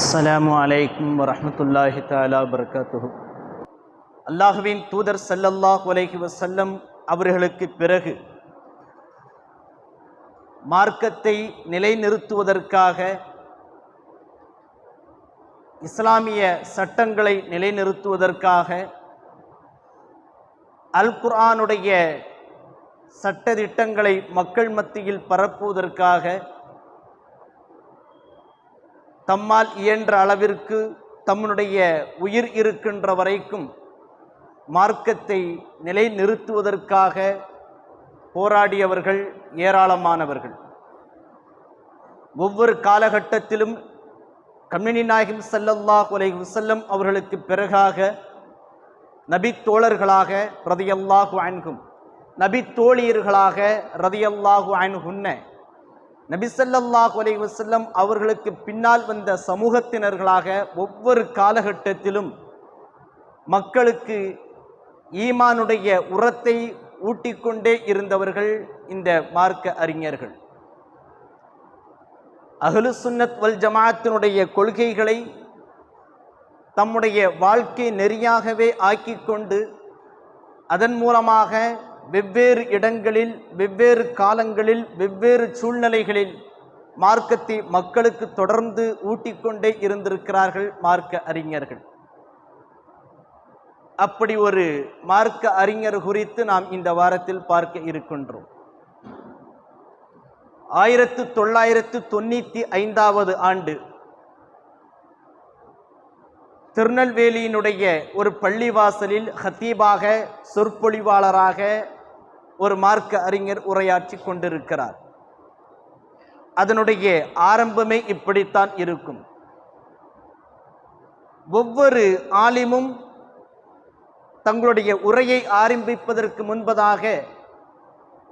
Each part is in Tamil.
அஸ்ஸலாமு அலைக்கும் வரமத்துல்லாஹி தாலா வபரகாத்துஹு அல்லாஹுவின் தூதர் சல்லல்லாஹ் உலகி வசல்லம் அவர்களுக்கு பிறகு மார்க்கத்தை நிலைநிறுத்துவதற்காக இஸ்லாமிய சட்டங்களை நிலைநிறுத்துவதற்காக அல் குர்ஆனுடைய சட்டதிட்டங்களை மக்கள் மத்தியில் பரப்புவதற்காக தம்மால் இயன்ற அளவிற்கு தம்முடைய உயிர் இருக்கின்ற வரைக்கும் மார்க்கத்தை நிலைநிறுத்துவதற்காக போராடியவர்கள் ஏராளமானவர்கள். ஒவ்வொரு காலகட்டத்திலும் கம்யூனி நாயகம் சல்லல்லா அலைஹி வசல்லம் அவர்களுக்கு பிறகாக நபித்தோழர்களாக ரதியல்லாஹு அன்கும் நபித்தோழியர்களாக ரதியல்லாஹு அன்ஹுன்ன நபிசல்லாஹ் அலை வசல்லம் அவர்களுக்கு பின்னால் வந்த சமூகத்தினர்களாக ஒவ்வொரு காலகட்டத்திலும் மக்களுக்கு ஈமானுடைய உரத்தை ஊட்டிக்கொண்டே இருந்தவர்கள் இந்த மார்க்க அறிஞர்கள். அகலு சுன்னத் வல் ஜமாத்தினுடைய கொள்கைகளை தம்முடைய வாழ்க்கை நெறியாகவே ஆக்கிக்கொண்டு அதன் மூலமாக வெவ்வேறு இடங்களில் வெவ்வேறு காலங்களில் வெவ்வேறு சூழ்நிலைகளில் மார்க்கத்தை மக்களுக்கு தொடர்ந்து ஊட்டிக்கொண்டே இருந்திருக்கிறார்கள் மார்க்க அறிஞர்கள். அப்படி ஒரு மார்க்க அறிஞர் குறித்து நாம் இந்த வாரத்தில் பார்க்க இருக்கின்றோம். ஆயிரத்து தொள்ளாயிரத்து தொண்ணூற்றி ஐந்தாவது ஆண்டு திருநெல்வேலியினுடைய ஒரு பள்ளிவாசலில் ஹத்தீபாக சொற்பொழிவாளராக ஒரு மார்க்க அறிஞர் உரையாற்றி கொண்டிருக்கிறார். அதனுடைய ஆரம்பமே இப்படித்தான் இருக்கும். ஒவ்வொரு ஆலிமும் தங்களுடைய உரையை ஆரம்பிப்பதற்கு முன்பதாக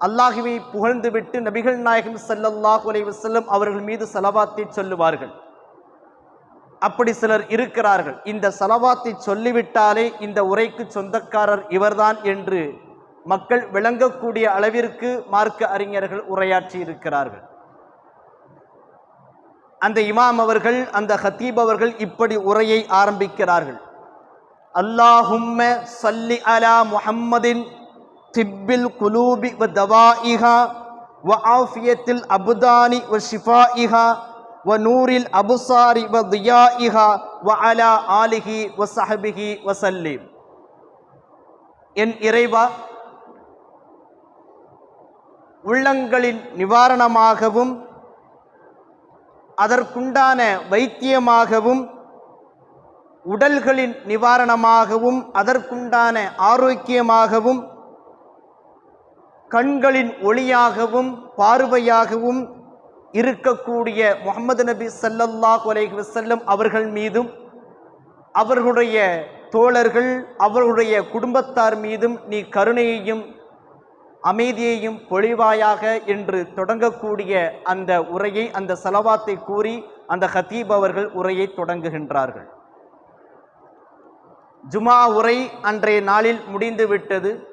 அல்லாஹுவை புகழ்ந்துவிட்டு நபிகள் நாயகம் செல்லல்லாஹ் உலைவு செல்லும் அவர்கள் மீது செலவாத்தை சொல்லுவார்கள். அப்படி சிலர் இருக்கிறார்கள். இந்த செலவாத்தை சொல்லிவிட்டாலே இந்த உரைக்கு சொந்தக்காரர் இவர்தான் என்று மக்கள் விளங்கக்கூடிய அளவிற்கு மார்க்க அறிஞர்கள் உரையாற்றி இருக்கிறார்கள். அந்த இமாம் அவர்கள் அந்த ஹத்தீப் அவர்கள் இப்படி உரையை ஆரம்பிக்கிறார்கள். அல்லாஹும்ம சல்லி அலா முஹம்மதின் திப்பில் குலூபி வ தவாயிஹா வ ஆஃபியத்தில் அபுதானி வ ஷிஃபாயிஹா வ நூரில் அபுசாரி வ தியாயிஹா வ அலா ஆலிஹி வ சஹபிஹி வ சல்லீம். என் இறைவா உள்ளங்களின் நிவாரணமாகவும் அதற்குண்டான வைத்தியமாகவும் உடல்களின் நிவாரணமாகவும் அதற்குண்டான ஆரோக்கியமாகவும் கண்களின் ஒளியாகவும் பார்வையாகவும் இருக்கக்கூடிய முகமது நபி சல்லல்லாஹ் அலைஹி வசல்லம் அவர்கள் மீதும் அவர்களுடைய தோழர்கள் அவர்களுடைய குடும்பத்தார் மீதும் நீ கருணையையும் அமைதியையும் பொழிவாயாக என்று தொடங்கக்கூடிய அந்த உரையை அந்த செலவாத்தை கூறி அந்த ஹத்தீப் அவர்கள் உரையை தொடங்குகின்றார்கள். ஜுமா உரை அன்றைய நாளில் முடிந்து விட்டது.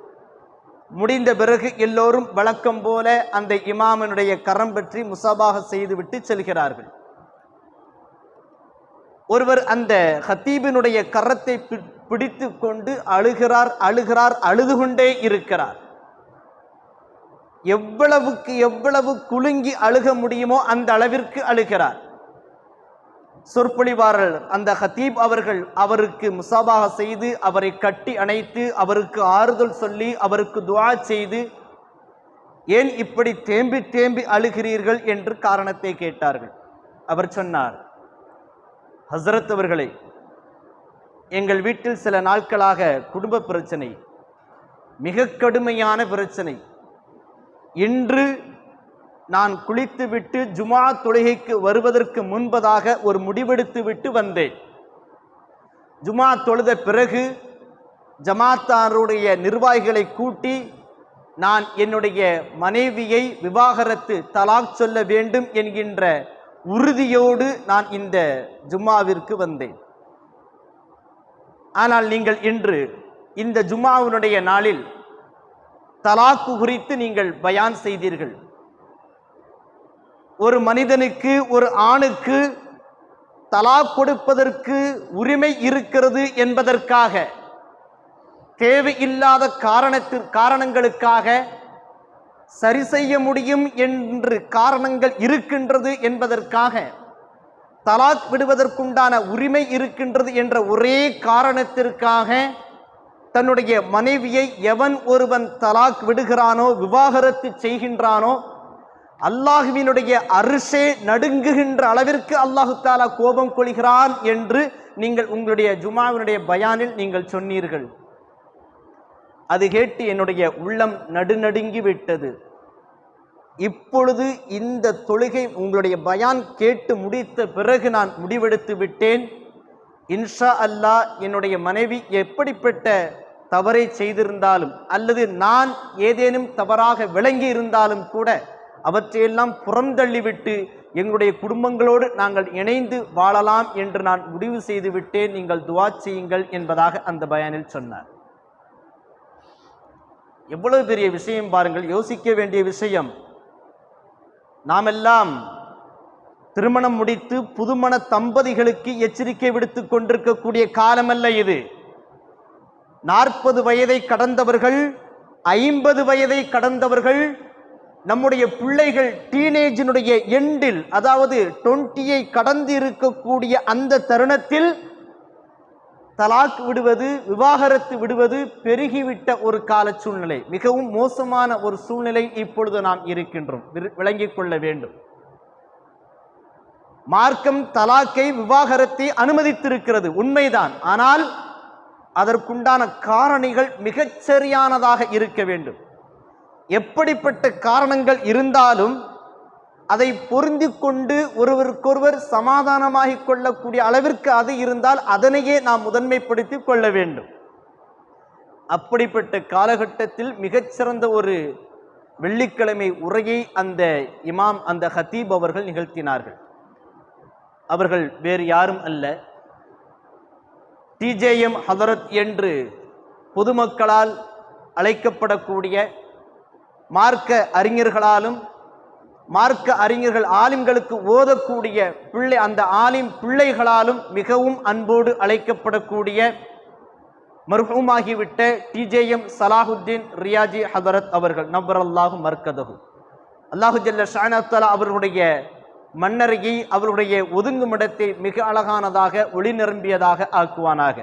முடிந்த பிறகு எல்லோரும் வழக்கம் போல அந்த இமாமனுடைய கரம் பற்றி முசாபாக செய்துவிட்டு செல்கிறார்கள். ஒருவர் அந்த ஹத்தீபினுடைய கரத்தை பி- பிடித்து கொண்டு அழுகிறார் அழுகிறார் அழுது கொண்டே இருக்கிறார். எவ்வளவுக்கு எவ்வளவு குலுங்கி அழுக முடியுமோ அந்த அளவிற்கு அழுகிறார். சொற்பொழிவாளர் அந்த ஹத்தீப் அவர்கள் அவருக்கு முசாபாக செய்து அவரை கட்டி அணைத்து அவருக்கு ஆறுதல் சொல்லி அவருக்கு துவா செய்து ஏன் இப்படி தேம்பி தேம்பி அழுகிறீர்கள்? என்று காரணத்தை கேட்டார்கள். அவர் சொன்னார் ஹஸ்ரத் அவர்களே எங்கள் வீட்டில் சில நாட்களாக குடும்ப பிரச்சனை மிக கடுமையான பிரச்சனை. இன்று நான் குளித்துவிட்டு ஜுமா தொழுகைக்கு வருவதற்கு முன்பதாக ஒரு முடிவெடுத்து விட்டு வந்தேன். ஜுமா தொழுத பிறகு ஜமாத்தாருடைய நிர்வாகிகளை கூட்டி நான் என்னுடைய மனைவியை விவாகரத்து தலாக் சொல்ல வேண்டும் என்கின்ற உறுதியோடு நான் இந்த ஜும்மாவிற்கு வந்தேன். ஆனால் நீங்கள் இன்று இந்த ஜும்மாவினுடைய நாளில் தலாக்கு குறித்து நீங்கள் பயான் செய்தீர்கள். ஒரு மனிதனுக்கு ஒரு ஆணுக்கு தலாக் கொடுப்பதற்கு உரிமை இருக்கிறது என்பதற்காக தேவையில்லாத காரணத்திற் காரணங்களுக்காக சரி செய்ய முடியும் என்று காரணங்கள் இருக்கின்றது என்பதற்காக தலாக் விடுவதற்குண்டான உரிமை இருக்கின்றது என்ற ஒரே காரணத்திற்காக தன்னுடைய மனைவியை எவன் ஒருவன் தலாக் விடுகிறானோ விவாகரத்து செய்கின்றானோ அல்லாஹுவினுடைய அரிசே நடுங்குகின்ற அளவிற்கு அல்லாஹு தாலா கோபம் கொள்கிறான் என்று நீங்கள் உங்களுடைய ஜுமாவினுடைய பயானில் நீங்கள் சொன்னீர்கள். அது கேட்டு என்னுடைய உள்ளம் நடுநடுங்கி விட்டது. இப்பொழுது இந்த தொழுகை உங்களுடைய பயான் கேட்டு முடித்த பிறகு நான் முடிவெடுத்து விட்டேன். இன்ஷா அல்லா என்னுடைய மனைவி எப்படிப்பட்ட தவறை செய்திருந்தாலும் அல்லது நான் ஏதேனும் தவறாக விளங்கி இருந்தாலும் கூட அவற்றையெல்லாம் புறந்தள்ளிவிட்டு எங்களுடைய குடும்பங்களோடு நாங்கள் இணைந்து வாழலாம் என்று நான் முடிவு செய்து விட்டேன். நீங்கள் துவா செய்யுங்கள் என்பதாக அந்த பயானில் சொன்னார். எவ்வளவு பெரிய விஷயம் பாருங்கள். யோசிக்க வேண்டிய விஷயம் நாமெல்லாம் திருமணம் முடித்து புதுமண தம்பதிகளுக்கு எச்சரிக்கை விடுத்துக் கொண்டிருக்கக்கூடிய காலமல்ல இது. நாற்பது வயதை கடந்தவர்கள் ஐம்பது வயதை கடந்தவர்கள் நம்முடைய பிள்ளைகள் டீனேஜினுடைய எண்டில் அதாவது டுவெண்ட்டியை கடந்து இருக்கக்கூடிய அந்த தருணத்தில் தலாக் விடுவது விவாகரத்து விடுவது பெருகிவிட்ட ஒரு கால சூழ்நிலை மிகவும் மோசமான ஒரு சூழ்நிலை இப்பொழுது நாம் இருக்கின்றோம். விரு- விளங்கிக் கொள்ள வேண்டும். மார்க்கம் தலாக்கை விவாகரத்தை அனுமதித்திருக்கிறது. உண்மைதான். ஆனால் அதற்குண்டான காரணிகள் மிகச் சரியானதாக இருக்க வேண்டும். எப்படிப்பட்ட காரணங்கள் இருந்தாலும் அதை பொருந்தி கொண்டு ஒருவருக்கொருவர் சமாதானமாகிக் கொள்ளக்கூடிய அளவிற்கு அது இருந்தால் அதனையே நாம் முதன்மைப்படுத்தி கொள்ள வேண்டும். அப்படிப்பட்ட காலகட்டத்தில் மிகச்சிறந்த ஒரு வெள்ளிக்கிழமை உரையை அந்த இமாம் அந்த ஹத்தீப் அவர்கள் நிகழ்த்தினார்கள். அவர்கள் வேறு யாரும் அல்ல. டிஜேஎம் ஹதரத் என்று பொதுமக்களால் அழைக்கப்படக்கூடிய மார்க்க அறிஞர்களாலும் மார்க்க அறிஞர்கள் ஆலிம்களுக்கு ஓதக்கூடிய பிள்ளை அந்த ஆலிம் பிள்ளைகளாலும் மிகவும் அன்போடு அழைக்கப்படக்கூடிய மர்ஹூமாகிவிட்ட டிஜேஎம் சலாஹுத்தீன் ரியாஜி ஹதரத் அவர்கள். நபர் அல்லாஹு மர்கதகு அல்லாஹு ஜல்ல ஷானத்தலா அவர்களுடைய மன்னரையை அவருடைய ஒதுங்குமிடத்தை மிக அழகானதாக ஒளி நிரம்பியதாக ஆக்குவானாக.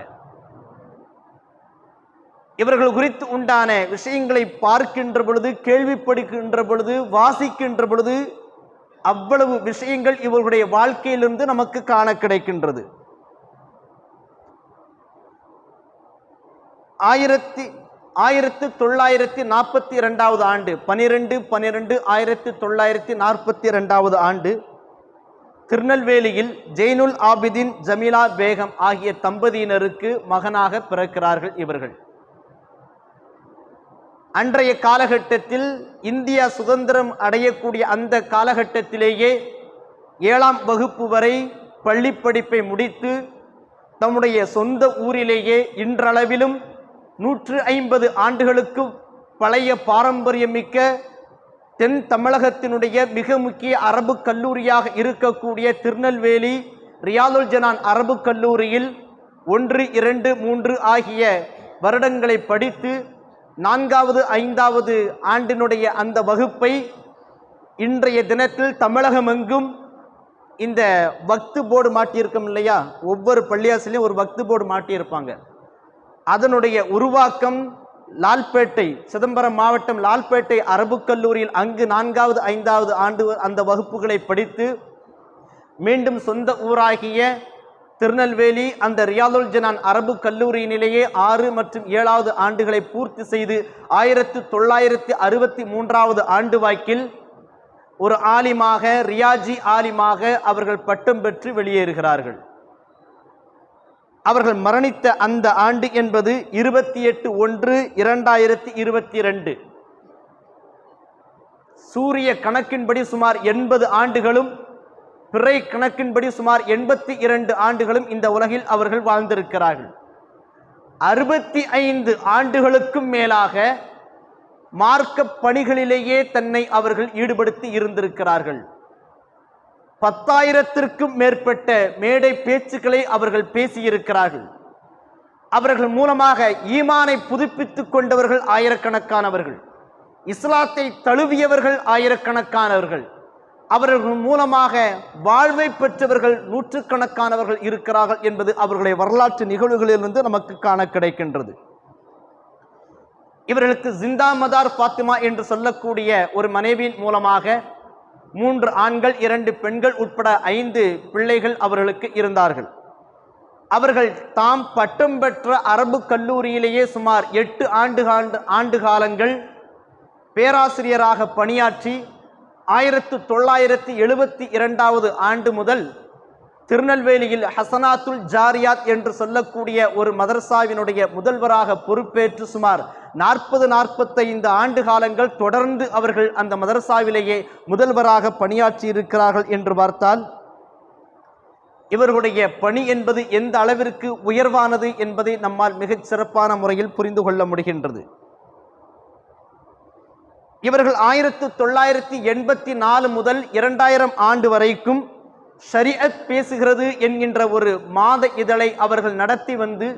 இவர்கள் குறித்து உண்டான விஷயங்களை பார்க்கின்ற பொழுது கேள்விப்படுகின்ற பொழுது வாசிக்கின்ற பொழுது அவ்வளவு விஷயங்கள் இவர்களுடைய வாழ்க்கையிலிருந்து நமக்கு காண கிடைக்கின்றது. ஆயிரத்தி ஆயிரத்தி தொள்ளாயிரத்தி நாற்பத்தி இரண்டாவது ஆண்டு பனிரெண்டு பனிரெண்டு ஆயிரத்தி தொள்ளாயிரத்தி நாற்பத்தி இரண்டாவது ஆண்டு திருநெல்வேலியில் ஜெய்னுல் ஆபிதீன் ஜமீலா பேகம் ஆகிய தம்பதியினருக்கு மகனாக பிறக்கிறார்கள் இவர்கள். அன்றைய காலகட்டத்தில் இந்தியா சுதந்திரம் அடையக்கூடிய அந்த காலகட்டத்திலேயே ஏழாம் வகுப்பு வரை பள்ளிப்படிப்பை முடித்து தம்முடைய சொந்த ஊரிலேயே இன்றளவிலும் நூற்று ஐம்பது ஆண்டுகளுக்கு பழைய பாரம்பரியமிக்க தென் தமிழகத்தினுடைய மிக முக்கிய அரபு கல்லூரியாக இருக்கக்கூடிய திருநெல்வேலி ரியாதுல் ஜனான் அரபு கல்லூரியில் ஒன்று இரண்டு மூன்று ஆகிய வருடங்களை படித்து நான்காவது ஐந்தாவது ஆண்டினுடைய அந்த வகுப்பை இன்றைய தினத்தில் தமிழகமெங்கும் இந்த வக்து போர்டு மாட்டியிருக்கோம் இல்லையா? ஒவ்வொரு பள்ளியாசிலையும் ஒரு வக்து போர்டு மாட்டியிருப்பாங்க. அதனுடைய உருவாக்கம் லால்பேட்டை சிதம்பரம் மாவட்டம் லால்பேட்டை அரபு கல்லூரியில் அங்கு நான்காவது ஐந்தாவது ஆண்டு அந்த வகுப்புகளை படித்து மீண்டும் சொந்த ஊராகிய திருநெல்வேலி அந்த ரியாதுல் ஜனான் அரபு கல்லூரியினிலேயே ஆறு மற்றும் ஏழாவது ஆண்டுகளை பூர்த்தி செய்து ஆயிரத்து தொள்ளாயிரத்தி அறுபத்தி மூன்றாவது ஆண்டு வாக்கில் ஒரு ஆலிமாக ரியாஜி ஆலிமாக அவர்கள் பட்டம் பெற்று வெளியேறுகிறார்கள். அவர்கள் மரணித்த அந்த ஆண்டு என்பது இருபத்தி எட்டு ஒன்று இரண்டாயிரத்தி இருபத்தி ரெண்டு சூரிய கணக்கின்படி சுமார் எண்பது ஆண்டுகளும் பிறை கணக்கின்படி சுமார் எண்பத்தி இரண்டு ஆண்டுகளும் இந்த உலகில் அவர்கள் வாழ்ந்திருக்கிறார்கள். அறுபத்தி ஐந்து ஆண்டுகளுக்கும் மேலாக மார்க்க பணிகளிலேயே தன்னை அவர்கள் ஈடுபடுத்தி இருந்திருக்கிறார்கள். பத்தாயிரத்திற்கும் மேற்பட்ட மேடை பேச்சுக்களை அவர்கள் பேசியிருக்கிறார்கள். அவர்கள் மூலமாக ஈமானை புதுப்பித்துக் கொண்டவர்கள் ஆயிரக்கணக்கானவர்கள். இஸ்லாத்தை தழுவியவர்கள் ஆயிரக்கணக்கானவர்கள். அவர்கள் மூலமாக வாழ்வை பெற்றவர்கள் நூற்றுக்கணக்கானவர்கள் இருக்கிறார்கள் என்பது அவர்களுடைய வரலாற்று நிகழ்வுகளிலிருந்து நமக்கு காண கிடைக்கின்றது. இவர்களுக்கு ஜிந்தா மதார் ஃபாத்திமா என்று சொல்லக்கூடிய ஒரு மனைவியின் மூலமாக மூன்று ஆண்கள் இரண்டு பெண்கள் உட்பட ஐந்து பிள்ளைகள் அவர்களுக்கு இருந்தார்கள். அவர்கள் தாம் பட்டம் பெற்ற அரபு கல்லூரியிலேயே சுமார் எட்டு ஆண்டு ஆண்டு ஆண்டு காலங்கள் பேராசிரியராக பணியாற்றி ஆயிரத்து தொள்ளாயிரத்தி எழுபத்தி இரண்டாவது ஆண்டு முதல் திருநெல்வேலியில் ஹசனாத்துல் ஜாரியாத் என்று சொல்லக்கூடிய ஒரு மதரசாவினுடைய முதல்வராக பொறுப்பேற்று சுமார் நாற்பது நாற்பத்தைந்து ஆண்டு காலங்கள் தொடர்ந்து அவர்கள் அந்த மதரசாவிலேயே முதல்வராக பணியாற்றி இருக்கிறார்கள் என்று பார்த்தால் இவர்களுடைய பணி என்பது எந்த அளவிற்கு உயர்வானது என்பதை நம்மால் மிகச் சிறப்பான முறையில் புரிந்து கொள்ள முடிகின்றது. இவர்கள் ஆயிரத்து தொள்ளாயிரத்தி எண்பத்தி நாலு முதல் இரண்டாயிரம் ஆண்டு வரைக்கும் ஷரியத் பேசுகிறது என்கின்ற ஒரு மாத இதழை அவர்கள் நடத்தி வந்து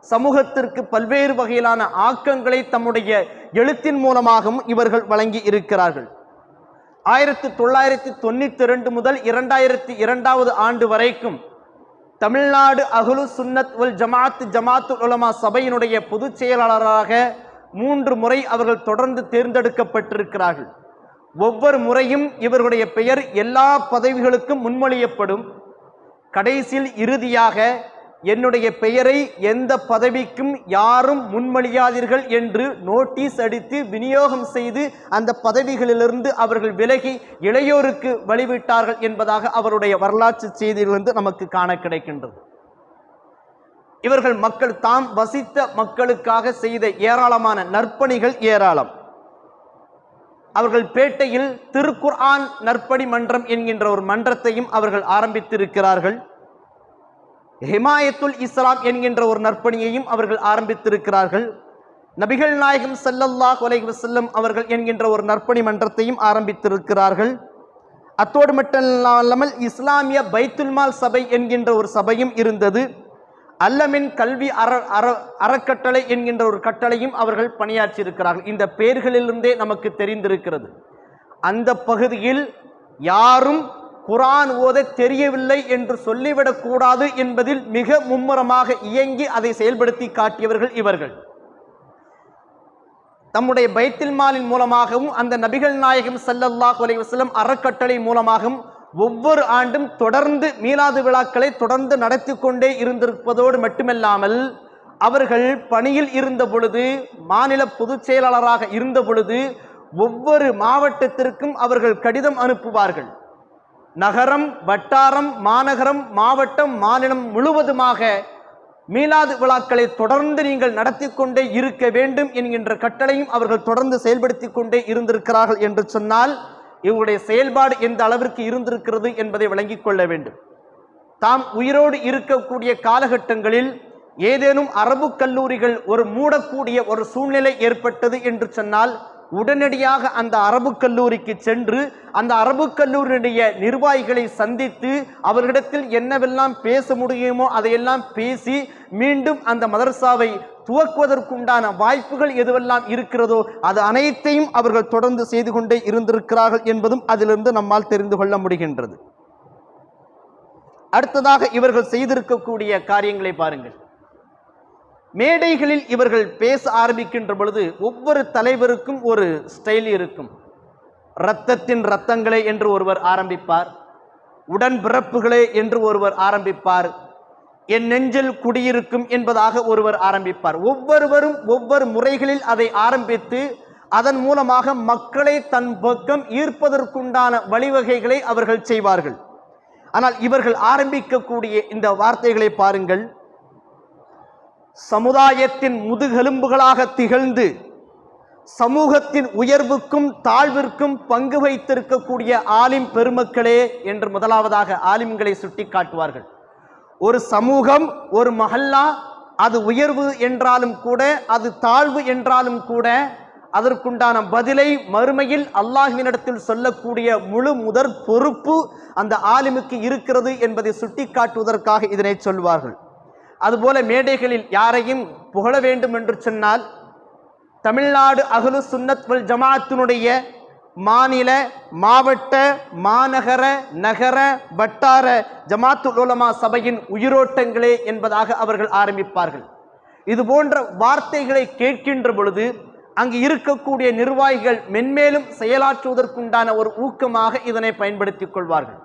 சமூகத்திற்கு பல்வேறு வகையிலான ஆக்கங்களை தம்முடைய எழுத்தின் மூலமாகவும் இவர்கள் வழங்கி இருக்கிறார்கள். ஆயிரத்தி தொள்ளாயிரத்தி தொண்ணூற்றி ரெண்டு முதல் இரண்டாயிரத்தி இரண்டாவது ஆண்டு வரைக்கும் தமிழ்நாடு அகுலு சுன்னத் உல் ஜமாத் ஜமாத்துல் உலமா சபையினுடைய பொதுச் செயலாளராக மூன்று முறை அவர்கள் தொடர்ந்து தேர்ந்தெடுக்கப்பட்டிருக்கிறார்கள். ஒவ்வொரு முறையும் இவர்களுடைய பெயர் எல்லா பதவிகளுக்கும் முன்மொழியப்படும். கடைசியில் இறுதியாக என்னுடைய பெயரை எந்த பதவிக்கும் யாரும் முன்மொழியாதீர்கள் என்று நோட்டீஸ் அடித்து விநியோகம் செய்து அந்த பதவிகளிலிருந்து அவர்கள் விலகி இளையோருக்கு வழிவிட்டார்கள் என்பதாக அவருடைய வரலாற்று செய்தியிலிருந்து நமக்கு காண கிடைக்கின்றது. இவர்கள் மக்கள் தாம் வசித்த மக்களுக்காக செய்த ஏராளமான நற்பணிகள் ஏராளம். அவர்கள் பேட்டையில் திருக்குர்ஆன் நற்பணி மன்றம் என்கின்ற ஒரு மன்றத்தையும் அவர்கள் ஆரம்பித்திருக்கிறார்கள். ஹிமாயத்துல் இஸ்லாம் என்கின்ற ஒரு நற்பணியையும் அவர்கள் ஆரம்பித்திருக்கிறார்கள். நபிகள் நாயகம் ஸல்லல்லாஹு அலைஹி வசல்லம் அவர்கள் என்கின்ற ஒரு நற்பணி மன்றத்தையும் ஆரம்பித்திருக்கிறார்கள். அத்தோடு மட்டும் இல்லாமல் இஸ்லாமிய பைத்துல்மால் சபை என்கின்ற ஒரு சபையும் இருந்தது. அல்லமின் கல்வி அற அற அறக்கட்டளை என்கின்ற ஒரு கட்டளையும் அவர்கள் பணியாற்றியிருக்கிறார்கள். இந்த பெயர்களிலிருந்தே நமக்கு தெரிந்திருக்கிறது. அந்த பகுதியில் யாரும் குரான் ஓத தெரியவில்லை என்று சொல்லிவிடக்கூடாது என்பதில் மிக மும்முரமாக இயங்கி அதை செயல்படுத்தி காட்டியவர்கள் இவர்கள். தம்முடைய பைத்தில் மாலின் மூலமாகவும் அந்த நபிகள் நாயகம் சல்லல்லாஹ் அலைஹி அறக்கட்டளை மூலமாகவும் ஒவ்வொரு ஆண்டும் தொடர்ந்து மீலாது விழாக்களை தொடர்ந்து நடத்தி கொண்டே இருந்திருப்பதோடு மட்டுமல்லாமல் அவர்கள் பணியில் இருந்த பொழுது மாநில பொதுச் செயலாளராக இருந்த பொழுது ஒவ்வொரு மாவட்டத்திற்கும் அவர்கள் கடிதம் அனுப்புவார்கள். நகரம் வட்டாரம் மாநகரம் மாவட்டம் மாநிலம் முழுவதுமாக மீலாது விழாக்களை தொடர்ந்து நீங்கள் நடத்தி கொண்டே இருக்க வேண்டும் என்கின்ற கட்டளையும் அவர்கள் தொடர்ந்து செயல்படுத்தி கொண்டே இருந்திருக்கிறார்கள் என்று சொன்னால் இவருடைய செயல்பாடு எந்த அளவிற்கு இருந்திருக்கிறது என்பதை விளங்கிக் கொள்ள வேண்டும். தாம் உயிரோடு இருக்கக்கூடிய காலகட்டங்களில் ஏதேனும் அரபு கல்லூரிகள் ஒரு மூடக்கூடிய ஒரு சூழ்நிலை ஏற்பட்டது என்று சொன்னால் உடனடியாக அந்த அரபு கல்லூரிக்கு சென்று அந்த அரபு கல்லூரியுடைய நிர்வாகிகளை சந்தித்து அவர்களிடத்தில் என்னவெல்லாம் பேச முடியுமோ அதையெல்லாம் பேசி மீண்டும் அந்த மதரசாவை துவக்குவதற்குண்டான வாய்ப்புகள் எதுவெல்லாம் இருக்கிறதோ அது அனைத்தையும் அவர்கள் தொடர்ந்து செய்து கொண்டே இருந்திருக்கிறார்கள் என்பதும் அதிலிருந்து நம்மால் தெரிந்து கொள்ள முடிகின்றது. அடுத்ததாக இவர்கள் செய்திருக்கக்கூடிய காரியங்களை பாருங்கள். மேடைகளில் இவர்கள் பேச ஆரம்பிக்கின்ற பொழுது ஒவ்வொரு தலைவருக்கும் ஒரு ஸ்டைல் இருக்கும். இரத்தத்தின் இரத்தங்களே என்று ஒருவர் ஆரம்பிப்பார். உடன்பிறப்புகளே என்று ஒருவர் ஆரம்பிப்பார். என் நெஞ்சில் குடியிருக்கும் என்பதாக ஒருவர் ஆரம்பிப்பார். ஒவ்வொருவரும் ஒவ்வொரு முறைகளில் அதை ஆரம்பித்து அதன் மூலமாக மக்களை தன் பக்கம் ஈர்ப்பதற்குண்டான வழிவகைகளை அவர்கள் செய்வார்கள். ஆனால் இவர்கள் ஆரம்பிக்கக்கூடிய இந்த வார்த்தைகளை பாருங்கள். சமுதாயத்தின் முதுகெலும்புகளாக திகழ்ந்து சமூகத்தின் உயர்வுக்கும் தாழ்விற்கும் பங்கு வைத்திருக்கக்கூடிய ஆலிம் பெருமக்களே என்று முதலாவதாக ஆலிம்களை சுட்டி காட்டுவார்கள் ஒரு சமூகம் ஒரு மஹல்லா அது உயர்வு என்றாலும் கூட அது தாழ்வு என்றாலும் கூட அதற்குண்டான பதிலை மறுமையில் அல்லாஹினிடத்தில் சொல்லக்கூடிய முழு முதற் பொறுப்பு அந்த ஆலிமுக்கு இருக்கிறது என்பதை சுட்டிக்காட்டுவதற்காக இதனை சொல்வார்கள். அதுபோல மேடைகளில் யாரையும் புகழ வேண்டும் என்று சொன்னால் தமிழ்நாடு அகலு சுன்னத் வல் ஜமாத்தினுடைய மாநில மாவட்ட மாநகர நகர வட்டார ஜமாத்துலோலமா சபையின் உயிரோட்டங்களே என்பதாக அவர்கள் ஆரம்பிப்பார்கள். இது போன்ற வார்த்தைகளை கேட்கின்ற பொழுது அங்கு இருக்கக்கூடிய நிர்வாகிகள் மென்மேலும் செயலாற்றுவதற்குண்டான ஒரு ஊக்கமாக இதனை பயன்படுத்திக் கொள்வார்கள்.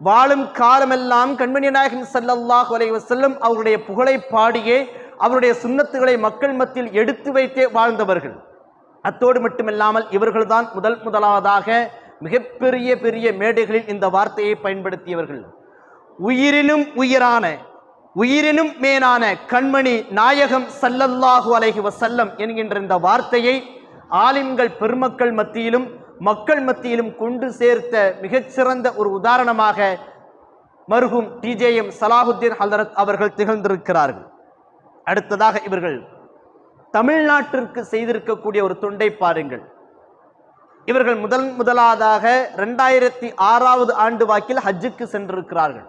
வாழும் காலமெல்லாம் கண்மணி நாயகன் செல்லல்லாஹ் வலைவ செல்லம் அவருடைய புகழை பாடியே அவருடைய சுன்னத்துகளை மக்கள் மத்தியில் எடுத்து வைத்தே வாழ்ந்தவர்கள். அத்தோடு மட்டுமில்லாமல் இவர்கள்தான் முதல் முதலாவதாக மிகப்பெரிய பெரிய மேடைகளில் இந்த வார்த்தையை பயன்படுத்தியவர்கள். உயிரினும் உயிரான உயிரினும் மேலான கண்மணி நாயகம் சல்லல்லாஹு அலைஹி வசல்லம் என்கின்ற இந்த வார்த்தையை ஆலிம்கள் பெருமக்கள் மத்தியிலும் மக்கள் மத்தியிலும் கொண்டு சேர்த்த மிகச்சிறந்த ஒரு உதாரணமாக மருகும் டிஜேஎம் சலாஹுத்தீன் ஹல்தரத் அவர்கள் திகழ்ந்திருக்கிறார்கள். அடுத்ததாக இவர்கள் தமிழ்நாட்டிற்கு செய்திருக்கக்கூடிய ஒரு தொண்டை பாருங்கள். இவர்கள் முதல் முதலாவதாக ரெண்டாயிரத்தி ஆறாவது ஆண்டு வாக்கில் ஹஜ்ஜுக்கு சென்றிருக்கிறார்கள்.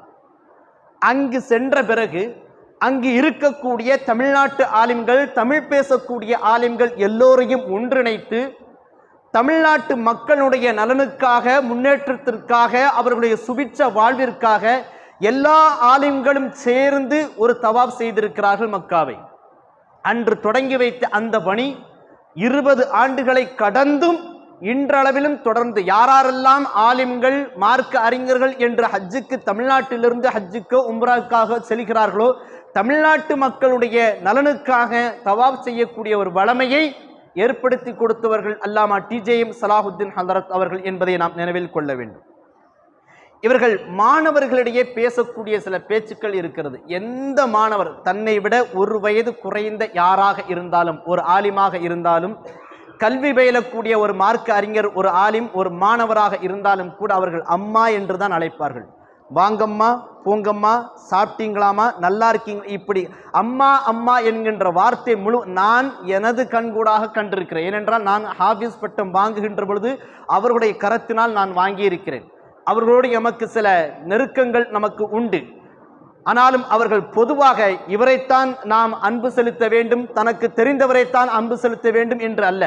அங்கு சென்ற பிறகு அங்கு இருக்கக்கூடிய தமிழ்நாட்டு ஆலிம்கள் தமிழ் பேசக்கூடிய ஆலிம்கள் எல்லோரையும் ஒன்றிணைத்து தமிழ்நாட்டு மக்களுடைய நலனுக்காக முன்னேற்றத்திற்காக அவர்களுடைய சுபிட்ச வாழ்விற்காக எல்லா ஆலிம்களும் சேர்ந்து ஒரு தவாப் செய்திருக்கிறார்கள் மக்காவை. அன்று தொடங்கி வைத்த அந்த பணி இருபது ஆண்டுகளை கடந்தும் இன்றளவிலும் தொடர்ந்து யாரெல்லாம் ஆலிம்கள் மார்க்க அறிஞர்கள் என்று ஹஜ்ஜுக்கு தமிழ்நாட்டிலிருந்து ஹஜ்ஜுக்கோ உம்ராவுக்காக செல்கிறார்களோ தமிழ்நாட்டு மக்களுடைய நலனுக்காக தவாப் செய்யக்கூடிய ஒரு வளமையை ஏற்படுத்தி கொடுத்தவர்கள் அல்லாமா டிஜேஎம் சலாஹுத்தீன் ஹலரத் அவர்கள் என்பதை நாம் நினைவில் கொள்ள வேண்டும். இவர்கள் மாணவர்களிடையே பேசக்கூடிய சில பேச்சுக்கள் இருக்கிறது. எந்த மாணவர் தன்னை விட ஒரு வயது குறைந்த யாராக இருந்தாலும் ஒரு ஆலிமாக இருந்தாலும் கல்வி பயிலக்கூடிய ஒரு மார்க்க அறிஞர் ஒரு ஆலிம் ஒரு மாணவராக இருந்தாலும் கூட அவர்கள் அம்மா என்று தான் அழைப்பார்கள். வாங்கம்மா போங்கம்மா சாப்பிட்டீங்களாமா நல்லா இருக்கீங்க. இப்படி அம்மா அம்மா என்கின்ற வார்த்தை முழு நான் எனது கண்கூடாக கண்டிருக்கிறேன். ஏனென்றால் நான் ஹாபிஸ் பட்டம் வாங்குகின்ற பொழுது அவர்களுடைய கரத்தினால் நான் வாங்கியிருக்கிறேன். அவர்களோடு எமக்கு சில நெருக்கங்கள் நமக்கு உண்டு. ஆனாலும் அவர்கள் பொதுவாக இவரைத்தான் நாம் அன்பு செலுத்த வேண்டும் தனக்கு தெரிந்தவரைத்தான் அன்பு செலுத்த வேண்டும் என்று அல்ல.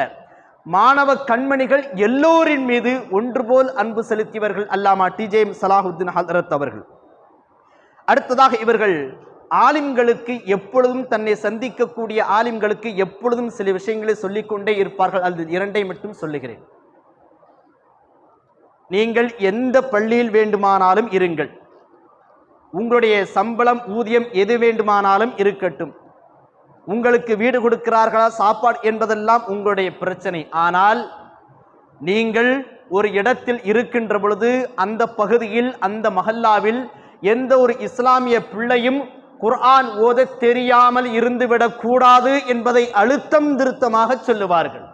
மாணவ கண்மணிகள் எல்லோரின் மீது ஒன்று போல் அன்பு செலுத்தியவர்கள் அல்லாமா டிஜேஎம் சலாஹுத்தீன் ஹதரத் அவர்கள். அடுத்ததாக இவர்கள் ஆலிம்களுக்கு எப்பொழுதும் தன்னை சந்திக்கக்கூடிய ஆலிம்களுக்கு எப்பொழுதும் சில விஷயங்களை சொல்லிக்கொண்டே இருப்பார்கள். அது இரண்டை மட்டும் சொல்லுகிறேன். நீங்கள் எந்த பள்ளியில் வேண்டுமானாலும் இருங்கள். உங்களுடைய சம்பளம் ஊதியம் எது வேண்டுமானாலும் இருக்கட்டும். உங்களுக்கு வீடு கொடுக்கிறார்களா சாப்பாடு என்பதெல்லாம் உங்களுடைய பிரச்சனை. ஆனால் நீங்கள் ஒரு இடத்தில் இருக்கின்ற பொழுது அந்த பகுதியில் அந்த மஹல்லாவில் எந்த ஒரு இஸ்லாமிய பிள்ளையும் குர்ஆன் ஓத தெரியாமல் இருந்துவிடக்கூடாது என்பதை அழுத்தம் திருத்தமாக சொல்லுவார்கள்.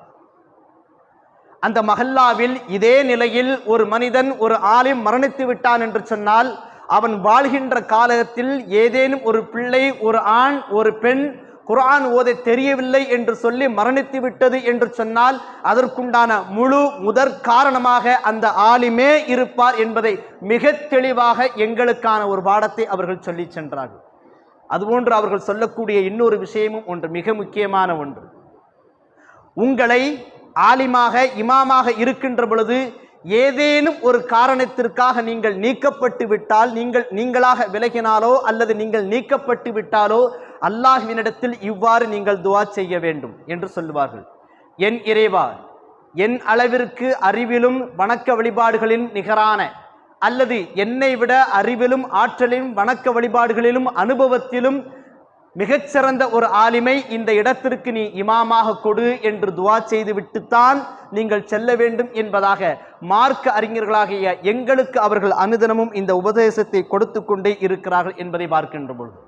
அந்த மஹல்லாவில் இதே நிலையில் ஒரு மனிதன் ஒரு ஆலயம் மரணித்து விட்டான் என்று சொன்னால் அவன் வாழ்கின்ற காலத்தில் ஏதேனும் ஒரு பிள்ளை ஒரு ஆண் ஒரு பெண் குரான் ஓத தெரியவில்லை என்று சொல்லி மரணித்து விட்டது என்று சொன்னால் அதற்குண்டான முழு முதற் காரணமாக அந்த ஆலிமே இருப்பார் என்பதை மிக தெளிவாக எங்களுக்கான ஒரு பாடத்தை அவர்கள் சொல்லி சென்றார்கள். அதுபோன்று அவர்கள் சொல்லக்கூடிய இன்னொரு விஷயமும் ஒன்று மிக முக்கியமான ஒன்று. உங்களை ஆலிமாக இமாமாக இருக்கின்ற பொழுது ஏதேனும் ஒரு காரணத்திற்காக நீங்கள் நீக்கப்பட்டு விட்டால் நீங்கள் நீங்களாக விலகினாலோ அல்லது நீங்கள் நீக்கப்பட்டு விட்டாலோ அல்லாஹுவினிடத்தில் இவ்வாறு நீங்கள் துவா செய்ய வேண்டும் என்று சொல்லுவார்கள். என் இறைவா என் அளவிற்கு அறிவிலும் வணக்க வழிபாடுகளின் நிகரான அல்லது என்னை விட அறிவிலும் ஆற்றலிலும் வணக்க வழிபாடுகளிலும் அனுபவத்திலும் மிகச்சிறந்த ஒரு ஆலிமை இந்த இடத்திற்கு நீ இமாமாக கொடு என்று துவா செய்து விட்டுத்தான் நீங்கள் செல்ல வேண்டும் என்பதாக மார்க்க அறிஞர்களாகிய எங்களுக்கு அவர்கள் அனுதினமும் இந்த உபதேசத்தை கொடுத்து கொண்டே இருக்கிறார்கள் என்பதை பார்க்கின்ற பொழுது.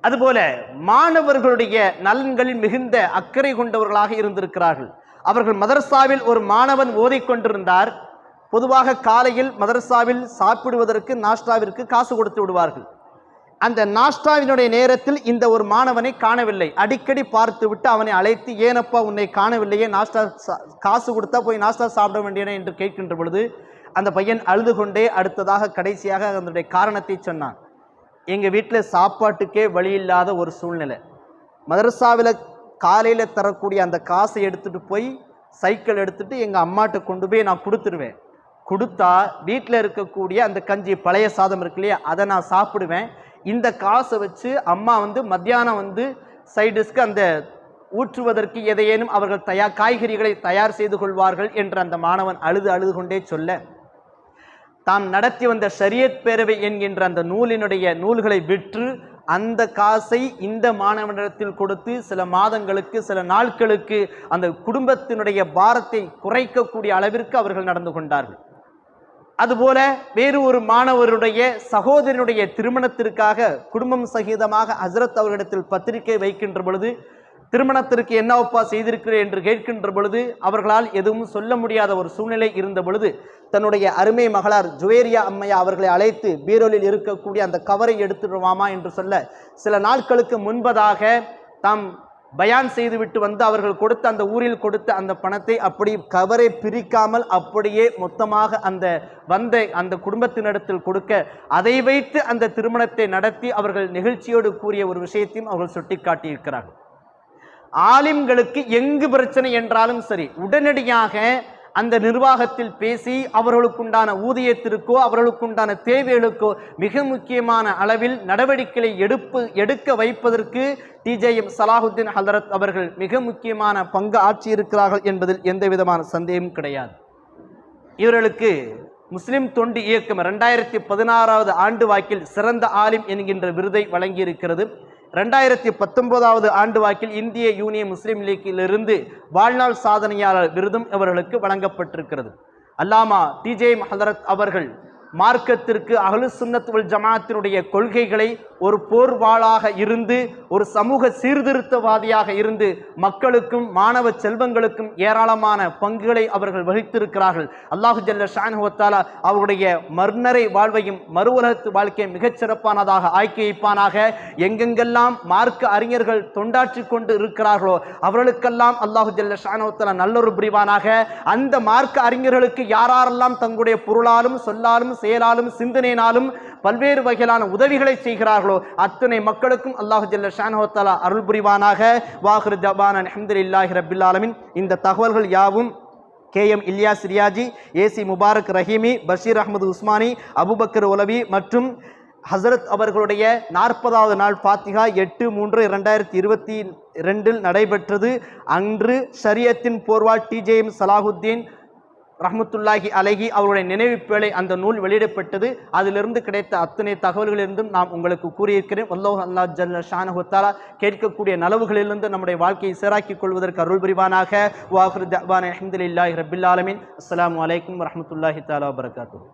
அதுபோல மாணவர்களுடைய நலன்களில் மிகுந்த அக்கறை கொண்டவர்களாக இருந்திருக்கிறார்கள். அவர்கள் மதரசாவில் ஒரு மாணவன் ஓதிக்கொண்டிருந்தார். பொதுவாக காலையில் மதரசாவில் சாப்பிடுவதற்கு நாஷ்டாவிற்கு காசு கொடுத்து விடுவார்கள். அந்த நாஷ்டாவினுடைய நேரத்தில் இந்த ஒரு மாணவனை காணவில்லை. அடிக்கடி பார்த்து விட்டு அவனை அழைத்து ஏனப்பா உன்னை காணவில்லையே நாஷ்டா சா- காசு கொடுத்தா போய் நாஷ்டா சாப்பிட வேண்டியன? என்று கேட்கின்ற பொழுது அந்த பையன் அழுது கொண்டே அடுத்ததாக கடைசியாக அதனுடைய காரணத்தை சொன்னான். எங்கள் வீட்டில் சாப்பாட்டுக்கே வழி இல்லாத ஒரு சூழ்நிலை. மதரசாவில் காலையில் தரக்கூடிய அந்த காசை எடுத்துகிட்டு போய் சைக்கிள் எடுத்துகிட்டு எங்கள் அம்மாட்ட கொண்டு போய் நான் கொடுத்துருவேன். கொடுத்தா வீட்டில் இருக்கக்கூடிய அந்த கஞ்சி பழைய சாதம் இருக்கு இல்லையா அதை நான் சாப்பிடுவேன். இந்த காசை வச்சு அம்மா வந்து மத்தியானம் வந்து சைடிஸ்க்கு அந்த ஊற்றுவதற்கு எதையேனும் அவர்கள் தயார் காய்கறிகளை தயார் செய்து கொள்வார்கள் என்று அந்த மாணவன் அழுது அழுது கொண்டே சொல்ல தாம் நடத்தி வந்த ஷரியத் பேரவை என்கின்ற அந்த நூலினுடைய நூல்களை விற்று அந்த காசை இந்த மாணவனிடத்தில் கொடுத்து சில மாதங்களுக்கு சில நாட்களுக்கு அந்த குடும்பத்தினுடைய பாரத்தை குறைக்கக்கூடிய அளவிற்கு அவர்கள் நடந்து கொண்டார்கள். அதுபோல வேறு ஒரு மாணவருடைய சகோதரனுடைய திருமணத்திற்காக குடும்பம் சகிதமாக ஹசரத் அவர்களிடத்தில் பத்திரிகை வைக்கின்ற பொழுது திருமணத்திற்கு என்னவப்பா செய்திருக்கிறேன் என்று கேட்கின்ற பொழுது அவர்களால் எதுவும் சொல்ல முடியாத ஒரு சூழ்நிலை இருந்த பொழுது தன்னுடைய அருமை மகளார் ஜுவேரியா அம்மையா அவர்களை அழைத்து பீரோலில் இருக்கக்கூடிய அந்த கவரை எடுத்துடுவாமா என்று சொல்ல சில நாட்களுக்கு முன்பதாக தாம் பயான் செய்துவிட்டு வந்து அவர்கள் கொடுத்த அந்த ஊரில் கொடுத்த அந்த பணத்தை அப்படி கவரை பிரிக்காமல் அப்படியே மொத்தமாக அந்த வந்த அந்த குடும்பத்தினிடத்தில் கொடுக்க அதை வைத்து அந்த திருமணத்தை நடத்தி அவர்கள் நிகழ்ச்சியோடு கூறிய ஒரு விஷயத்தையும் அவர்கள் சுட்டிக்காட்டியிருக்கிறார்கள். ஆலிம்களுக்கு எங்கு பிரச்சனை என்றாலும் சரி உடனடியாக அந்த நிர்வாகத்தில் பேசி அவர்களுக்குண்டான ஊதியத்திற்கோ அவர்களுக்குண்டான தேவைகளுக்கோ மிக முக்கியமான அளவில் நடவடிக்கைகளை எடுப்பு எடுக்க வைப்பதற்கு டிஜேஎம் சலாஹுத்தீன் ஹலரத் அவர்கள் மிக முக்கியமான பங்கு ஆற்றியிருக்கிறார்கள் என்பதில் எந்த விதமான சந்தேகமும் கிடையாது. இவர்களுக்கு முஸ்லிம் தொண்டு இயக்கம் ரெண்டாயிரத்தி பதினாறாவது ஆண்டு வாக்கில் சிறந்த ஆலிம் என்கின்ற விருதை வழங்கியிருக்கிறது. ரெண்டாயிரத்தி பத்தொன்பதாவது ஆண்டு வாக்கில் இந்திய யூனியன் முஸ்லீம் லீக்கிலிருந்து வாழ்நாள் சாதனையாளர் விருதும் இவர்களுக்கு வழங்கப்பட்டிருக்கிறது. அல்லாமா டிஜே ஹதரத் அவர்கள் மார்க்கத்திற்கு அகலு சுன்னத்துவல் ஜமாத்தினுடைய கொள்கைகளை ஒரு போர்வாளாக இருந்து ஒரு சமூக சீர்திருத்தவாதியாக இருந்து மக்களுக்கும் மாணவ செல்வங்களுக்கும் ஏராளமான பங்குகளை அவர்கள் வகித்திருக்கிறார்கள். அல்லாஹு ஜல்ல ஷானுவத்தாலா அவருடைய மர்னரை வாழ்வையும் மறு உலகத்து வாழ்க்கையை மிகச் சிறப்பானதாக ஆக்கி வைப்பானாக எங்கெங்கெல்லாம் மார்க்க அறிஞர்கள் தொண்டாற்றி கொண்டு இருக்கிறார்களோ அவர்களுக்கெல்லாம் அல்லாஹு ஜல்ல ஷானுவத்தாலா நல்லொரு புரிவானாக. அந்த மார்க்க அறிஞர்களுக்கு யாரெல்லாம் தங்களுடைய பொருளாலும் சொல்லாலும் செயலாலும் சிந்தனையினாலும் பல்வேறு வகையிலான உதவிகளை செய்கிறார்களோ அத்தனை மக்களுக்கும் அல்லாஹு ஜல்ல ஷானுவத்தாலா அருள் புரிவானாக. வாஹிர் ஜபான் அஹமதுல்லாஹி ரபில் ஆலமின். இந்த தகவல்கள் யாவும் K M Ilyas Riyaji A C Mubarak Rahimi Basheer Ahmed Usmani Abubakkar Ulavi மற்றும் ஹசரத் அவர்களுடைய நாற்பதாவது நாள் ஃபாத்திகா எட்டு மூன்று இரண்டாயிரத்தி இருபத்தி ரெண்டில் நடைபெற்றது. அன்று ஷரியத்தின் போர்வால் டிஜேஎம் சலாஹுத்தீன் ரஹமத்துல்லாஹி அலஹி அவருடைய நினைவுப்பேழை அந்த நூல் வெளியிடப்பட்டது. அதிலிருந்து கிடைத்த அத்தனை தகவல்களிலிருந்தும் நாம் உங்களுக்கு கூறியிருக்கிறேன். வல்லோஹ் அல்லா ஜல்ல ஷானஹுத்தாலா கேட்கக்கூடிய நலவுகளிலிருந்து நம்முடைய வாழ்க்கையை சீராக்கிக் கொள்வதற்கு அருள் புரிவானாக. வாஹர் தவான் அஹமதுல்லாஹி ரபில் ஆலமின். அஸ்ஸலாமு அலைக்கும் வரஹ்மத்துல்லாஹி தாலா வபரகாத்துஹு.